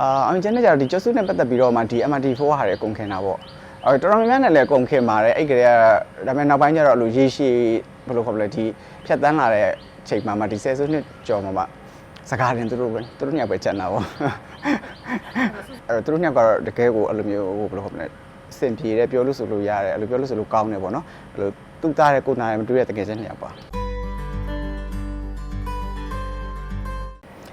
အာအမေကျန်တဲ့ကြတော့ဒီကျော်စုနဲ့ပတ်သက်ပြီးတော့မှဒီ MRT4 ဟာတွေအကုန်ခင်တာပေါ့အဲတော်တော်များများနဲ့လည်းအကုန်ခင်ပါတယ်အဲ့ကလေးကဒါပေမဲ့နောက်ပိုင်းကျတော့အလိုရေးရှိဘယ်လိုခေါ်မလဲဒီဖြတ်တန်းလာတဲ့ချိန်မှာမှဒီဆယ်စုနှစ်ကျော်မှာမှစကားတင်သူတို့ပဲသူတို့ညပဲကြံတာပေါ့အဲသူတို့ညကတော့တကယ်ကိုအဲ့လိုမျိုးဟိုဘယ်လိုခေါ်မလဲစင်ပြေတယ်ပြောလို့ဆိုလို့ရတယ်အဲ့လိုပြောလို့ဆိုလို့ကောင်းတယ်ပေါ့နော်အဲ့လိုသူ့သားတဲ့ကိုယ်နာတယ်မတွေ့တဲ့တကယ်ချင်းနေရပါ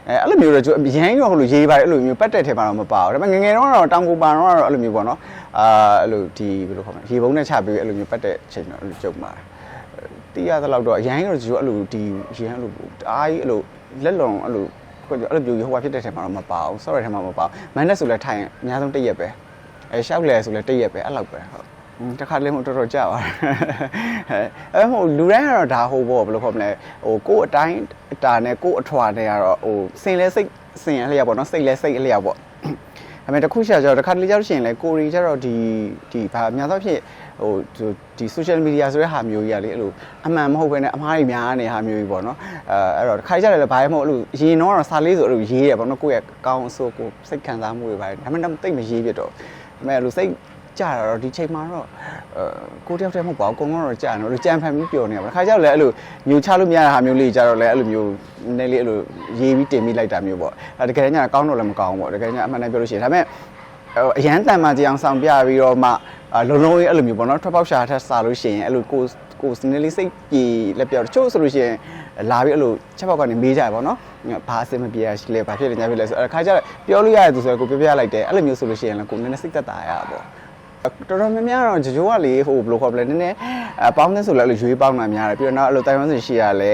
အဲအဲ့လိုမျိုးတော့ကျရမ်းရောဟိုလိုရေးပါတယ်အဲ့လိုမျိုးပတ်တဲ့ထဲမှာတော့မပါဘူးဒါပေမဲ့ငယ်ငယ်တော့တော့တောင်ကိုပါတော့တော့အဲ့လိုမျိုးပေါ့နော်အာအဲ့လိုဒီဘယ်လိုခေါ်မလဲရေပုံးနဲ့ချပြီးအဲ့လိုမျိုးပတ်တဲ့ချိန်တော့အဲ့လိုကြုံပါတယ်တီးရသလောက်တော့ရမ်းရောကျအဲ့လိုဒီရမ်းအဲ့လိုတအားကြီးအဲ့လိုလက်လုံအဲ့လိုကိုအဲ့လိုမျိုးဟိုဟာဖြစ်တဲ့ထဲမှာတော့မပါဘူး sorry ထဲမှာမပါဘူးမန်နဲ့ဆိုလဲထိုင်အများဆုံးတစ်ရက်ပဲအဲရှောက်လဲဆိုလဲတစ်ရက်ပဲအဲ့လောက်ပဲဟုတ် တခါတလေမှတော်တော်ကြာပါတယ်အဲဟိုလူတိုင်းကတော့ဒါဟိုပေါ့ဘယ်လိုခေါ်မလဲဟိုကိုယ်အတိုင်းအတာနဲ့ကိုယ်အထွာနဲ့ကတော့ဟိုစင်လဲစိတ်စင်ရလျောက်ပေါ့နော်စိတ်လဲစိတ်အလျောက်ပေါ့ဒါပေမဲ့တစ်ခုရှာကျတော့တစ်ခါတလေကြောက်ရှင်လဲကိုရီကျတော့ဒီဒီဘာအများသောဖြင့်ဟိုဒီ social media ဆိုတဲ့ဟာမျိုးကြီးကလေအဲ့လိုအမှန်မဟုတ်ဘဲနဲ့အမှားတွေများနေဟာမျိုးကြီးပေါ့နော်အဲအဲ့တော့တစ်ခါကြတယ်လည်းဘာမှမဟုတ်အဲ့လိုရင်တော့တော့စာလေးဆိုအဲ့လိုရေးရပေါ့နော်ကိုယ့်ရဲ့ကောင်းအဆိုးကိုစိတ်ခံစားမှုတွေပါတယ်ဒါပေမဲ့တော့တိတ်မရေးပြတော့ဒါပေမဲ့အဲ့လိုစိတ် ကြတာတော့ဒီချိန်မှာတော့အဲကိုတယောက်တည်းမဟုတ်ပါဘူးအကုန်လုံးတော့ကြာနေလို့ကြံဖန်ပြီးပျော်နေရပါတခါကြောက်လဲအဲ့လိုမျိုးချလို့မရတဲ့ဟာမျိုးလေးကြတော့လဲအဲ့လိုမျိုးနည်းလေးအဲ့လိုရေးပြီးတင်ပြီးလိုက်တာမျိုးပေါ့အဲတကယ်ညကောင်းတော့လည်းမကောင်းဘူးပေါ့တကယ်ညအမှန်တမ်းပြောလို့ရှိရင်ဒါပေမဲ့ဟိုအရန်တန်မာကြအောင်ဆောင်ပြပြီးတော့မှအာလုံလုံးရေးအဲ့လိုမျိုးပေါ့နော်ထွက်ပေါက်ရှာထက်စားလို့ရှိရင်အဲ့လိုကိုကိုစနေလေးစိတ်ပြေလက်ပြောတချို့ဆိုလို့ရှိရင်လာပြီးအဲ့လိုချက်ပေါက်ကနေမေးကြရပါတော့ဘာအဆင်မပြေရရှိလဲဘာဖြစ်လဲညာဖြစ်လဲဆိုအဲ့ခါကျတော့ပြောလို့ရတယ်သူဆိုကိုပြောပြလိုက်တယ်အဲ့လိုမျိုးဆိုလို့ရှိရင်လည်းကိုနည်းနည်းစိတ်သက်သာရတာပေါ့ တော်တော်များများတော့ဂျိုဂျိုကလေဟိုဘယ်လိုခေါ်ပလဲနည်းနည်းအပေါင်းတဲ့ဆိုလည်းအဲ့လိုရွေးပေါင်းတာများတယ်ပြီးတော့နောက်အဲ့လိုတိုင်ဝမ်စင်ရှိရလဲ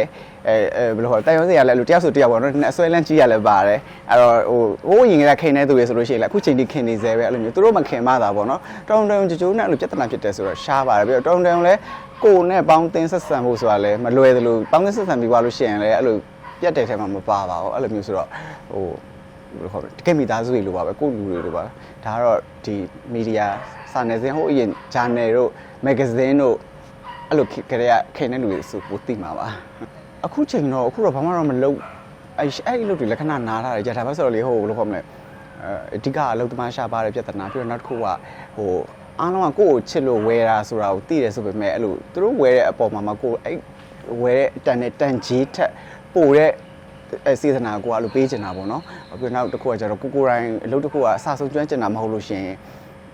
အဲအဲဘယ်လိုခေါ်တိုင်ဝမ်စင်ရလဲအဲ့လိုတယောက်ဆိုတယောက်ပေါ့နော်နည်းနည်းအစွဲလန်းကြီးရလဲပါတယ်အဲ့တော့ဟိုဟိုးရင်ကခင်နေသူတွေဆိုလို့ရှိရင်လည်းအခုချိန်ထိခင်နေသေးပဲအဲ့လိုမျိုးသူတို့မခင်မတာပေါ့နော်တောင်းတုံဂျိုဂျိုနဲ့အဲ့လိုပြဿနာဖြစ်တယ်ဆိုတော့ရှားပါတယ်ပြီးတော့တောင်းတုံလည်းကိုနဲ့ပေါင်းသင်းဆက်ဆံဖို့ဆိုတာလည်းမလွယ်သလိုပေါင်းသင်းဆက်ဆံပြီးသွားလို့ရှိရင်လည်းအဲ့လိုပြတ်တဲ့ထဲမှာမပါပါဘူးအဲ့လိုမျိုးဆိုတော့ဟိုဘယ်လိုခေါ်လဲတကယ်မိသားစုတွေလိုပါပဲကိုယ့်လူတွေလိုပါပဲဒါကတော့ဒီမီဒီယာ စာနယ်ဇင်းဟိုအရင် channel တို့ magazine တို့အဲ့လိုခေတ်ကလေးကခင်တဲ့လူတွေဆိုပိုသိမှာပါအခုချိန်တော့အခုတော့ဘာမှတော့မလုပ်အဲ့အဲ့ဒီလူတွေလက္ခဏာနားထားတယ်ကြာဒါပဲဆိုတော့လေဟိုဘယ်လိုခေါ်မလဲအဲအဓိကအလုပ်သမားရှားပါတဲ့ပြဿနာပြီးတော့နောက်တစ်ခုကဟိုအားလုံးကကိုယ့်ကိုချစ်လို့ဝယ်တာဆိုတာကိုသိတယ်ဆိုပေမဲ့အဲ့လိုသူတို့ဝယ်တဲ့အပေါ်မှာမှကိုယ်အဲ့ဝယ်တဲ့အတန်နဲ့တန်ကြီးထက်ပိုတဲ့အဲစေတနာကိုကအဲ့လိုပေးချင်တာပေါ့နော်ပြီးတော့နောက်တစ်ခုကကျတော့ကိုကိုတိုင်းအလုပ်တစ်ခုကအစဆုံးကျွမ်းကျင်တာမဟုတ်လို့ရှင်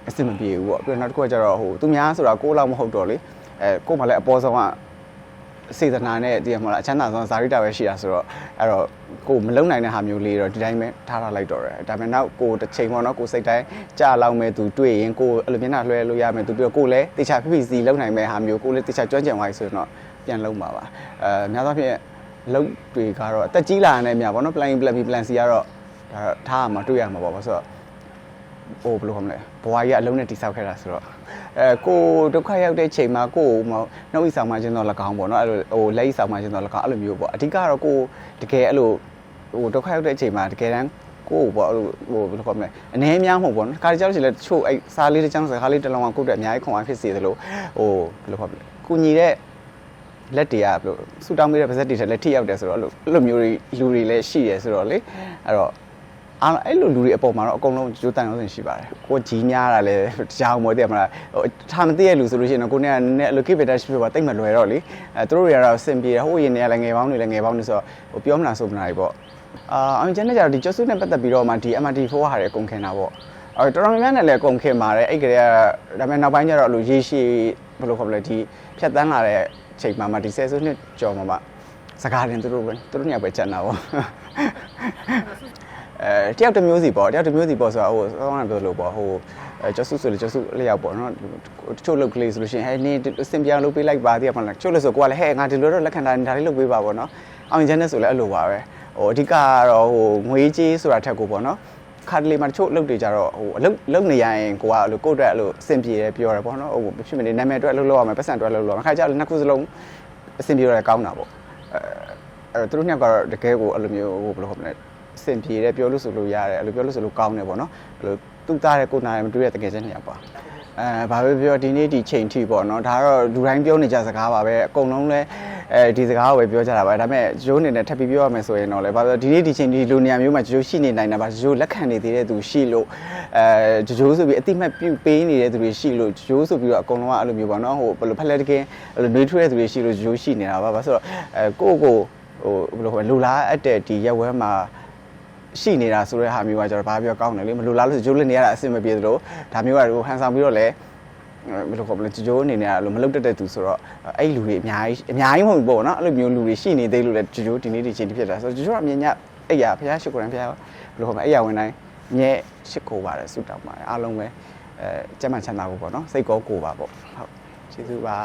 အဆင်မပြေဘူးပေါ့ပြီးတော့နောက်တစ်ခုကကျတော့ဟိုသူများဆိုတာကိုလောက်မဟုတ်တော့လေအဲကို့မှာလည်းအပေါ်ဆုံးကစေတနာနဲ့တည်ရမလားအချမ်းသာဆုံးဇာတိတာပဲရှိတာဆိုတော့အဲ့တော့ကိုမလုံနိုင်တဲ့ဟာမျိုးလေးတော့ဒီတိုင်းပဲထားထားလိုက်တော့တယ်ဒါပေမဲ့နောက်ကိုတစ်ချိန်ပေါ့နော်ကိုစိတ်တိုင်းကြာလောက်မဲ့သူတွေ့ရင်ကိုအဲ့လိုမျက်နှာလွှဲလို့ရမယ်သူပြီးတော့ကိုလည်းတေချာဖိဖိစီလုံနိုင်မဲ့ဟာမျိုးကိုလည်းတေချာကျွမ်းကျင်သွားပြီဆိုရင်တော့ပြန်လုံပါပါအဲများသောအားဖြင့်လုံးတွေကတော့အသက်ကြီးလာတဲ့မြာပေါ့နော် plan plan B plan C ကတော့ဒါထားရမှာတွေ့ရမှာပေါ့ဆိုတော့ ဟိုဘယ်လိုခေါ်မလဲဘဝကြီးကအလုံးနဲ့တိဆောက်ခဲ့တာဆိုတော့အဲကိုဒုက္ခရောက်တဲ့ချိန်မှာကိုဟိုနှုတ်ဤဆောင်မှချင်းတော့၎င်းပေါ့နော်အဲ့လိုဟိုလက်ဤဆောင်မှချင်းတော့၎င်းအဲ့လိုမျိုးပေါ့အဓိကတော့ကိုတကယ်အဲ့လိုဟိုဒုက္ခရောက်တဲ့အချိန်မှာတကယ်တမ်းကိုပေါ့အဲ့လိုဟိုဘယ်လိုခေါ်မလဲအနေအများမဟုတ်ပေါ့နော်ခါကြောက်ချင်လဲတချို့အဲ့စားလေးတစ်ချမ်းစကားလေးတစ်လုံးကကိုယ့်အတွက်အများကြီးခွန်အားဖြစ်စေသလိုဟိုဘယ်လိုခေါ်မလဲကိုညီတဲ့လက်တွေကဘယ်လိုဆူတောင်းပေးတဲ့ပါဇက်တွေထက်လက်ထိရောက်တယ်ဆိုတော့အဲ့လိုအဲ့လိုမျိုးတွေလူတွေလည်းရှိရဆိုတော့လေအဲ့တော့ အားအဲ့လိုလူတွေအပေါ်မှာတော့အကုန်လုံးကြိုးတန်လို့ရှိပါတယ်ကိုကြီးညားတာလည်းတရားမွေးတယ်မလားဟိုထားမသိရလူဆိုလို့ရှိရင်တော့ကိုနေကနည်းနည်းအဲ့လို keep it touch ဖြစ်ပါတိတ်မလွယ်တော့လေအဲသူတို့တွေကတော့စင်ပြေဟိုရင်တွေကလည်းငယ်ပေါင်းတွေလည်းငယ်ပေါင်းတွေဆိုတော့ဟိုပြောမလားဆိုမလားပေါ့အာအမြင်ကျန်တဲ့ကြတော့ဒီကျော်စုနဲ့ပတ်သက်ပြီးတော့မှဒီ MRT4 ဟာတွေအကုန်ခင်တာပေါ့အဲတော်တော်များများနဲ့လည်းအကုန်ခင်ပါတယ်အဲ့ကလေးကဒါပေမဲ့နောက်ပိုင်းကျတော့အဲ့လိုရေးရှိဘယ်လိုခေါ်မလဲဒီဖြတ်တန်းလာတဲ့ချိန်မှာမှဒီဆယ်စုနှစ်ကျော်မှာမှစကားတင်သူတို့ပဲသူတို့ညပဲကြံတာပေါ့ အဲတယောက်တစ်မျိုးစီပေါ့တယောက်တစ်မျိုးစီပေါ့ဆိုတော့ဟိုစောင်းကပြောလို့ပေါ့ဟိုအဲကျော်စုဆိုလေကျော်စုလျောက်ပေါ့နော်တချို့လုတ်ကလေးဆိုလို့ရှိရင်ဟဲ့နေစင်ပြောင်းလုပ်ပေးလိုက်ပါတည်းပေါ့နော်တချို့လို့ဆိုကိုကလည်းဟဲ့ငါဒီလိုတော့လက်ခံတာဒါလေးလုပ်ပေးပါပေါ့နော်အောင်ကျန်းတဲ့ဆိုလည်းအဲ့လိုပါပဲဟိုအဓိကကတော့ဟိုငွေကြေးဆိုတာထက်ကိုပေါ့နော်ခါတလေမှာတချို့အလုပ်တွေကြတော့ဟိုအလုပ်လုပ်နေရရင်ကိုကအဲ့လိုကိုယ့်အတွက်အဲ့လိုအဆင်ပြေတယ်ပြောတယ်ပေါ့နော်ဟိုဖြစ်မနေနာမည်အတွက်အလုပ်လုပ်ရမယ်ပတ်စံအတွက်အလုပ်လုပ်ရမယ်ခါကြလည်းနှစ်ခုစလုံးအဆင်ပြေရတယ်ကောင်းတာပေါ့အဲအဲ့တော့သူတို့နှစ်ယောက်ကတော့တကယ်ကိုအဲ့လိုမျိုးဟိုဘယ်လိုခေါ်မလဲ အဆင်ပြေတယ်ပြောလို့ဆိုလို့ရတယ်အဲ့လိုပြောလို့ဆိုလို့ကောင်းတယ်ပေါ့နော်အဲ့လိုသူ့သားတဲ့ကိုယ်နာတယ်မတွေ့တဲ့တကယ်ချင်းနေရပါအဲဘာပဲပြောဒီနေ့ဒီချိန်ထိပေါ့နော်ဒါကတော့လူတိုင်းပြောနေကြစကားပါပဲအကုန်လုံးလည်းအဲဒီစကားကိုပဲပြောကြတာပါဒါပေမဲ့ဂျိုးအနေနဲ့ထပ်ပြီးပြောရမယ်ဆိုရင်တော့လေဘာလို့ဒီနေ့ဒီချိန်ဒီလူနေရာမျိုးမှာဂျိုးရှိနေနိုင်တာပါဂျိုးလက်ခံနေသေးတဲ့သူရှိလို့အဲဂျိုးဆိုပြီးအတိမတ်ပြုပေးနေတဲ့သူတွေရှိလို့ဂျိုးဆိုပြီးတော့အကုန်လုံးကအဲ့လိုမျိုးပေါ့နော်ဟိုဘယ်လိုဖက်လက်တကင်းအဲ့လိုနှွေးထွေးတဲ့သူတွေရှိလို့ဂျိုးရှိနေတာပါဘာဆိုတော့အဲကိုယ့်ကိုဟိုဘယ်လိုခေါ်လူလားအပ်တဲ့ဒီရက်ဝဲမှာ ရှိနေတာဆိုတဲ့ဟာမျိုးကကျတော့ဘာပြောကောင်းတယ်လေမလိုလားလို့ဂျိုးလည်းနေရတာအဆင်မပြေသလိုဒါမျိုးကတော့ဟန်ဆောင်ပြီးတော့လည်းဘယ်လိုခေါ်မလဲဂျိုးအနေနဲ့ကလို့မလုတ်တက်တဲ့သူဆိုတော့အဲ့လူတွေအများကြီးအများကြီးမဟုတ်ဘူးပေါ့နော်အဲ့လိုမျိုးလူတွေရှိနေသေးလို့လည်းဂျိုးဒီနေ့ဒီချိန်ဖြစ်တာဆိုတော့ဂျိုးကအမြင်ညအဲ့ရဖះရှိခိုးရန်ဖះဘယ်လိုခေါ်မလဲအဲ့ရဝင်တိုင်းမြဲရှိခိုးပါတယ်ဆုတောင်းပါတယ်အားလုံးပဲအဲကျမ်းမှန်ချမ်းသာဖို့ပေါ့နော်စိတ်ကောကိုပါပေါ့ဟုတ်ကျေးဇူးပါ